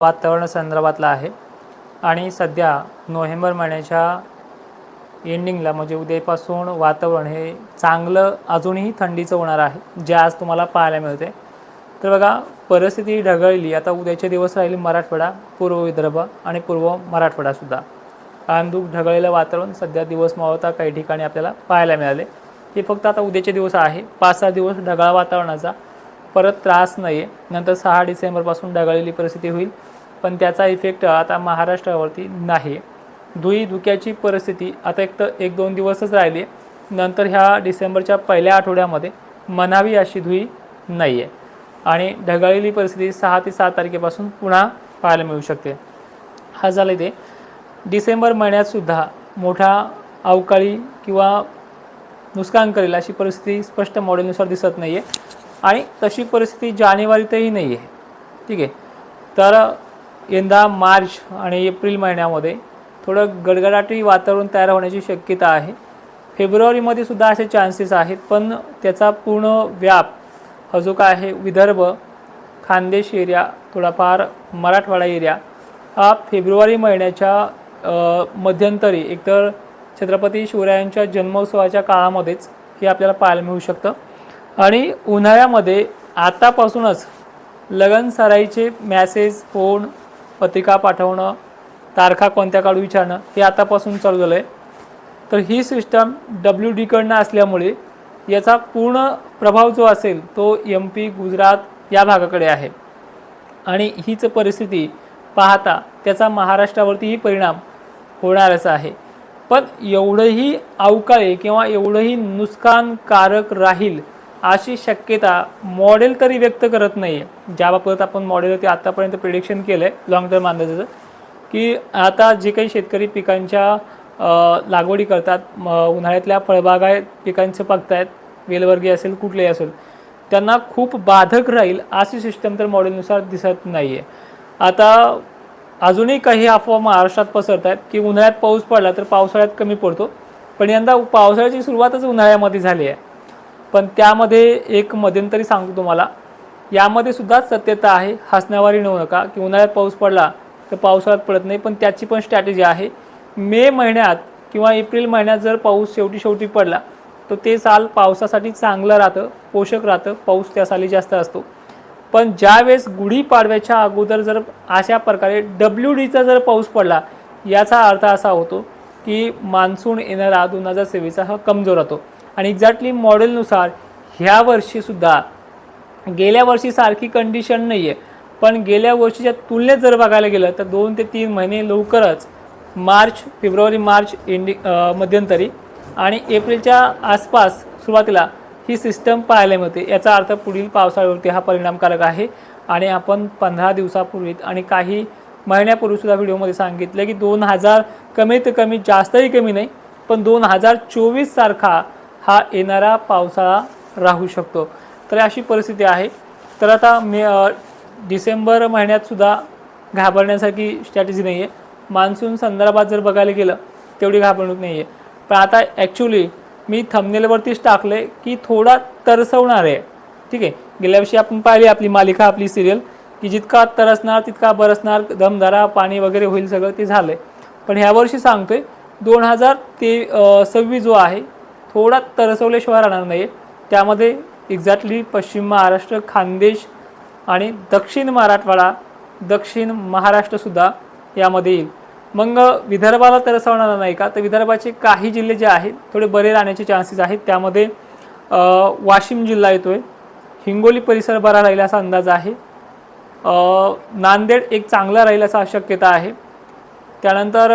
वातावरण संदर्भातला आहे. आणि सध्या नोव्हेंबर महिन्याच्या एंडिंगला म्हणजे उद्यापासून वातावरण हे चांगलं अजूनही थंडीचं होणार आहे जे आज तुम्हाला पाहायला मिळते तर बघा परिस्थिती ढगळली. आता उद्याचे दिवस राहिले मराठवाडा पूर्व विदर्भ आणि पूर्व मराठवाडासुद्धा कांदूक ढगळलेलं वातावरण सध्या दिवस मावळता काही ठिकाणी आपल्याला पाहायला मिळाले. हे फक्त आता उद्याचे दिवस आहे. पाच सहा दिवस ढगाळ वातावरणाचा परत त्रास नाही आहे नंतर सहा डिसेंबरपासून ढगाळलेली परिस्थिती होईल पण त्याचा इफेक्ट आता महाराष्ट्रावरती नाही. धुई धुक्याची परिस्थिती आता एक तर एक दोन दिवसच राहिली आहे. नंतर ह्या डिसेंबरच्या पहिल्या आठवड्यामध्ये म्हणावी अशी धुई नाही आहे आणि ढगाळलेली परिस्थिती सहा ते सात तारखेपासून पुन्हा पाहायला मिळू शकते. हा झालं ते डिसेंबर महिन्यातसुद्धा मोठा अवकाळी किंवा नुकसान करेल अशी परिस्थिती स्पष्ट मॉडेलनुसार दिसत नाही आहे आणि तशी परिस्थिती जानेवारीतही नाही आहे ठीक आहे? तर यंदा मार्च आणि एप्रिल महिन्यामध्ये थोडं गडगडाटी वातावरण तयार होण्याची शक्यता आहे. फेब्रुवारीमध्ये सुद्धा असे चान्सेस आहेत पण त्याचा पूर्ण व्याप हा जो काय आहे विदर्भ खानदेश एरिया थोडाफार मराठवाडा एरिया हा फेब्रुवारी महिन्याच्या मध्यंतरी एकतर छत्रपती शिवरायांच्या जन्मोत्सवाच्या काळामध्येच हे आपल्याला पाहायला मिळू शकतं. आणि उन्हाळ्यामध्ये आतापासूनच लगन सराईचे मॅसेज फोन पत्रिका पाठवणं तारखा कोणत्या काढू विचारणं हे आतापासून चालू झालं आहे तर ही सिस्टम डब्ल्यू डीकडनं असल्यामुळे याचा पूर्ण प्रभाव जो असेल तो एम पी गुजरात या भागाकडे आहे. आणि हीच परिस्थिती पाहता त्याचा महाराष्ट्रावरतीही परिणाम होणारच आहे. पण एवढंही अवकाळी किंवा एवढंही नुकसानकारक राहील अशी शक्यता मॉडेल तरी व्यक्त करत नाही आहे ज्याबाबत आपण मॉडेलवरती आत्तापर्यंत प्रिडिक्शन केलं आहे लॉंग टर्म अंदाजाचं की आता जे काही शेतकरी पिकांच्या लागवडी करतात म, उन्हाळ्यातल्या फळबागा पिकांचं आहेत वेलवर्गीय असेल कुठलेही असेल त्यांना खूप बाधक राहील अशी सिस्टम तर मॉडेलनुसार दिसत नाही आहे आता अजूनही काही अफवा महाराष्ट्रात पसरत आहेत की उन्हाळ्यात पाऊस पडला तर पावसाळ्यात कमी पडतो. पण यंदा पावसाळ्याची सुरुवातच उन्हाळ्यामध्ये झाली आहे. पण त्यामध्ये एक मध्यंतरी सांगतो तुम्हाला. यामध्ये सुद्धा सत्यता आहे हसण्यावारी नेऊ नका. की उन्हाळ्यात पाऊस पडला तर पावसाळ्यात पडत नाही पण त्याची पण स्ट्रॅटेजी आहे. मे महिन्यात किंवा एप्रिल महिन्यात जर पाऊस शेवटी शेवटी पडला तर ते साल पावसासाठी चांगलं राहतं पोषक राहतं पाऊस त्या साली जास्त असतो. पण ज्यावेळेस गुढीपाडव्याच्या अगोदर जर अशा प्रकारे डब्ल्यू डीचा जर पाऊस पडला याचा अर्थ असा होतो की मान्सून येणारा दोन हजार सेवेचा हा कमजोर होतो आणि एक्झॅक्टली मॉडेलनुसार ह्या वर्षीसुद्धा गेल्या वर्षीसारखी कंडिशन नाही आहे पण गेल्या वर्षीच्या तुलनेत जर बघायला गेलं तर दोन ते तीन महिने लवकरच मार्च फेब्रुवारी मार्च इंडि मध्यंतरी आणि एप्रिलच्या आसपास सुरुवातीला ही सिस्टम पाहायला मिळते. याचा अर्थ पुढील पावसाळ्यावरती हा परिणामकारक आहे. आणि आपण पंधरा दिवसापूर्वीत आणि काही महिन्यापूर्वीसुद्धा व्हिडिओमध्ये सांगितलं की दोन हजार कमीत कमी जास्तही कमी नाही पण दोन हजार चोवीससारखा हा येणारा पावसाळा राहू शकतो. तर अशी परिस्थिती आहे. तर आता मे डिसेंबर महिन्यातसुद्धा घाबरण्यासारखी स्ट्रॅटेजी नाही आहे मान्सून संदर्भात जर बघायला गेलं तेवढी घाबरणूक नाही आहे पण आता ॲक्च्युली मी थंबनेलवरतीच टाकले की थोडा तरसवणार आहे. ठीक आहे? गेल्या वर्षी आपण पाहिली आपली मालिका आपली सिरियल की जितका तरसणार तितका बरसणार दमदारा पाणी वगैरे होईल सगळं ते झालं आहे पण ह्यावर्षी सांगतोय दोन हजार ते सव्वीस जो आहे थोडा तरसवल्याशिवाय राहणार नाही. त्यामध्ये एक्झॅक्टली पश्चिम महाराष्ट्र खानदेश आणि दक्षिण मराठवाडा दक्षिण महाराष्ट्रसुद्धा यामध्ये येईल. मग विदर्भाला तरसवणार नाही का? तर विदर्भाचे काही जिल्हे जे आहेत थोडे बरे राहण्याचे चान्सेस आहेत. त्यामध्ये वाशिम जिल्हा येतो आहे हिंगोली परिसर बरा राहील असा अंदाज आहे. नांदेड एक चांगला राहील असा शक्यता आहे. त्यानंतर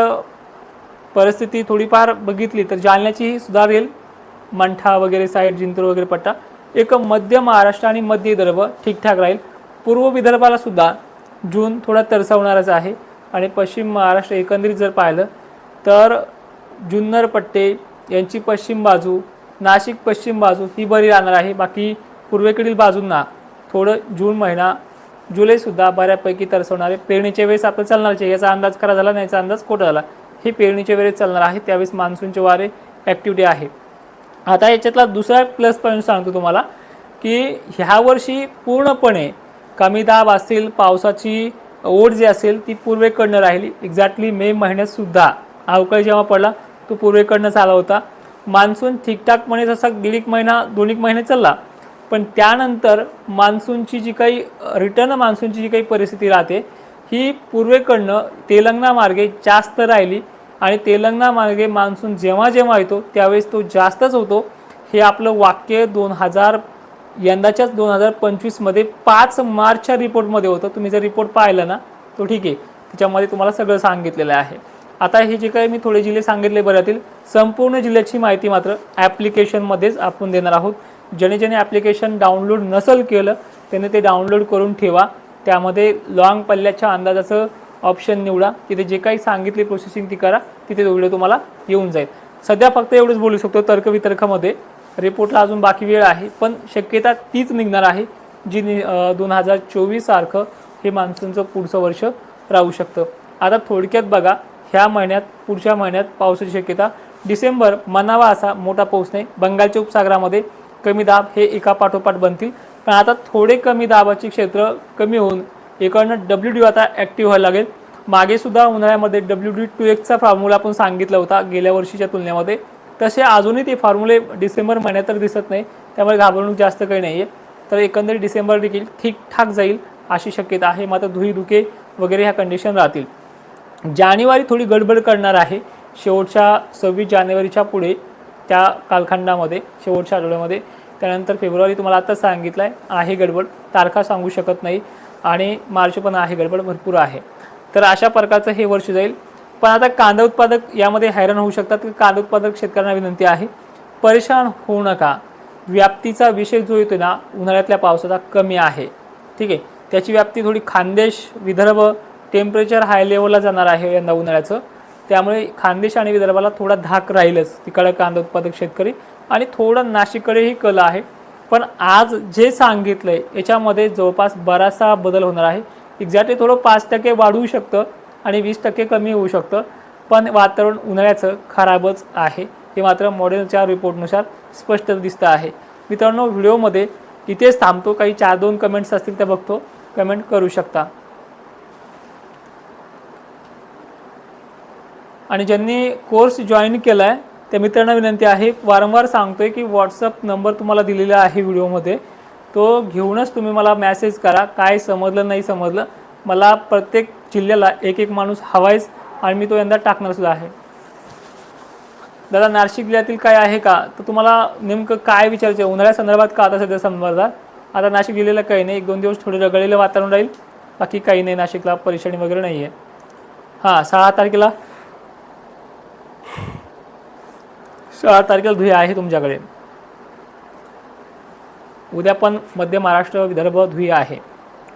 परिस्थिती थोडीफार बघितली तर जालन्याचीही सुधारेल. मंठा वगैरे साईड जिंतूर वगैरे पट्टा एक मध्य महाराष्ट्र आणि मध्य विदर्भ ठीकठाक राहील. पूर्व विदर्भाला सुद्धा जून थोडा तरसवणारच आहे. आणि पश्चिम महाराष्ट्र एकंदरीत जर पाहिलं तर जुन्नर पट्टे यांची पश्चिम बाजू नाशिक पश्चिम बाजू ही बरी राहणार आहे. बाकी पूर्वेकडील बाजूंना थोडं जून महिना जुलैसुद्धा बऱ्यापैकी तरसवणारे. पेरणीच्या वेळेस आपलं चालणारचे आहे याचा अंदाज खरा झाला नाही याचा अंदाज खोटा झाला. हे पेरणीच्या वेळेस चालणार आहे. त्यावेळेस मान्सूनचे वारे ॲक्टिव्हिटी आहे. आता याच्यातला दुसरा प्लस पॉईंट सांगतो तुम्हाला की ह्या वर्षी पूर्णपणे कमी दाब असतील पावसाची ओढ जी असेल ती पूर्वेकडनं राहिली. एक्झॅक्टली मे महिन्यातसुद्धा अवकाळी जेव्हा पडला तो पूर्वेकडनं आला होता. मान्सून ठीकठाकपणे जसा दीड एक महिना दोन एक महिने चालला पण त्यानंतर मान्सूनची जी काही रिटर्न मान्सूनची जी काही परिस्थिती राहते ही पूर्वेकडनं तेलंगणा मार्गे जास्त राहिली. आणि तेलंगणामार्गे मान्सून जेव्हा जेव्हा येतो त्यावेळेस तो जास्तच होतो. हे आपलं वाक्य दोन हजार यंदाच्याच दोन हजार पंचवीसमध्ये पाच मार्चच्या रिपोर्टमध्ये होतं. तुम्ही जर रिपोर्ट पाहिला ना तो ठीक आहे. त्याच्यामध्ये तुम्हाला सगळं सांगितलेलं आहे. आता हे जे काही मी थोडे जिल्हे सांगितले बऱ्यातील संपूर्ण जिल्ह्याची माहिती मात्र ॲप्लिकेशनमध्येच आपण देणार आहोत. ज्याने ज्याने ॲप्लिकेशन डाउनलोड नसेल केलं त्याने ते डाउनलोड करून ठेवा. त्यामध्ये लॉंग पल्ल्याच्या अंदाजाचं ऑप्शन निवडा. तिथे जे काही सांगितले प्रोसेसिंग ती करा. तिथे व्हिडिओ तुम्हाला येऊन जाईल. सध्या फक्त एवढंच बोलू शकतो तर्कवितर्कामध्ये. रिपोर्टला अजून बाकी वेळ आहे पण शक्यता तीच निघणार आहे जी नि दोन हजार चोवीससारखं हे मान्सूनचं पुढचं वर्ष राहू शकतं. आता थोडक्यात बघा ह्या महिन्यात पुढच्या महिन्यात पावसाची शक्यता. डिसेंबर मनावा असा मोठा पाऊस नाही. बंगालच्या उपसागरामध्ये कमी दाब हे एका पाठोपाठ बनतील. पण आता थोडे कमी दाबाचे क्षेत्र कमी होऊन इकडनं डब्ल्यू डी आता ॲक्टिव्ह व्हायला लागेल. मागेसुद्धा उन्हाळ्यामध्ये डब्ल्यू डी टू एक्सचा फॉर्म्युला आपण सांगितला होता गेल्या वर्षीच्या तुलनेमध्ये. तसे अजूनही ते फॉर्म्युले डिसेंबर महिन्यात तर दिसत नाही. त्यामुळे घाबरणूक जास्त काही नाही आहे तर एकंदरीत डिसेंबर देखील ठीकठाक जाईल अशी शक्यता आहे. मात्र धुई धुके वगैरे ह्या कंडिशन राहतील. जानेवारी थोडी गडबड करणार आहे. शेवटच्या सव्वीस जानेवारीच्या पुढे त्या कालखंडामध्ये शेवटच्या आठवड्यामध्ये. त्यानंतर फेब्रुवारी तुम्हाला आता सांगितलं आहे आहे गडबड. तारखा सांगू शकत नाही. आणि मार्च पण आहे गडबड भरपूर आहे. तर अशा प्रकारचं हे वर्ष जाईल. पण आता कांदा उत्पादक यामध्ये हैराण होऊ शकतात की कांदा उत्पादक शेतकऱ्यांना विनंती आहे परेशान होऊ नका. व्याप्तीचा विषय जो येतो ना उन्हाळ्यातल्या पावसाचा कमी आहे. ठीक आहे? त्याची व्याप्ती थोडी खानदेश विदर्भ टेम्परेचर हाय लेवलला जाणार आहे यंदा उन्हाळ्याचं. त्यामुळे खानदेश आणि विदर्भाला थोडा धाक राहीलच तिकडे कांदा उत्पादक शेतकरी. आणि थोडं नाशिककडेही कल आहे. पण आज जे सांगितलं आहे याच्यामध्ये जवळपास बराचसा बदल होणार आहे. एक्झॅक्टली थोडं पाच टक्के वाढू शकतं आणि वीस टक्के कमी होऊ शकतं. पण वातावरण उन्हाळ्याचं खराबच आहे. हे मात्र मॉडेलच्या रिपोर्टनुसार स्पष्ट दिसतं आहे. मित्रांनो व्हिडिओमध्ये इथेच थांबतो. काही चार दोन कमेंट्स असतील त्या बघतो. कमेंट करू शकता. आणि ज्यांनी कोर्स जॉईन केला आहे त्या मित्रांना विनंती आहे वारंवार सांगतोय की व्हॉट्सअप नंबर तुम्हाला दिलेला आहे व्हिडिओमध्ये. तो घेऊनच तुम्ही मला मॅसेज करा काय समजलं नाही समजलं. मला प्रत्येक जिल्ह्याला एक एक माणूस हवायच आणि मी तो यंदा टाकणार सुद्धा आहे. दादा नाशिक जिल्ह्यातील काय आहे का? तर तुम्हाला नेमकं काय विचारायचं? आहे उन्हाळ्या संदर्भात का आता सध्या संदर्भात आता नाशिक जिल्ह्याला काही नाही एक दोन दिवस थोडे रगळलेलं वातावरण राहील. बाकी काही नाही नाशिकला परेशानी वगैरे नाही आहे हां सहा तारखेला सहा तारखेला धुळे आहे तुमच्याकडे. उद्या पण मध्य महाराष्ट्र विदर्भ धुळे आहे.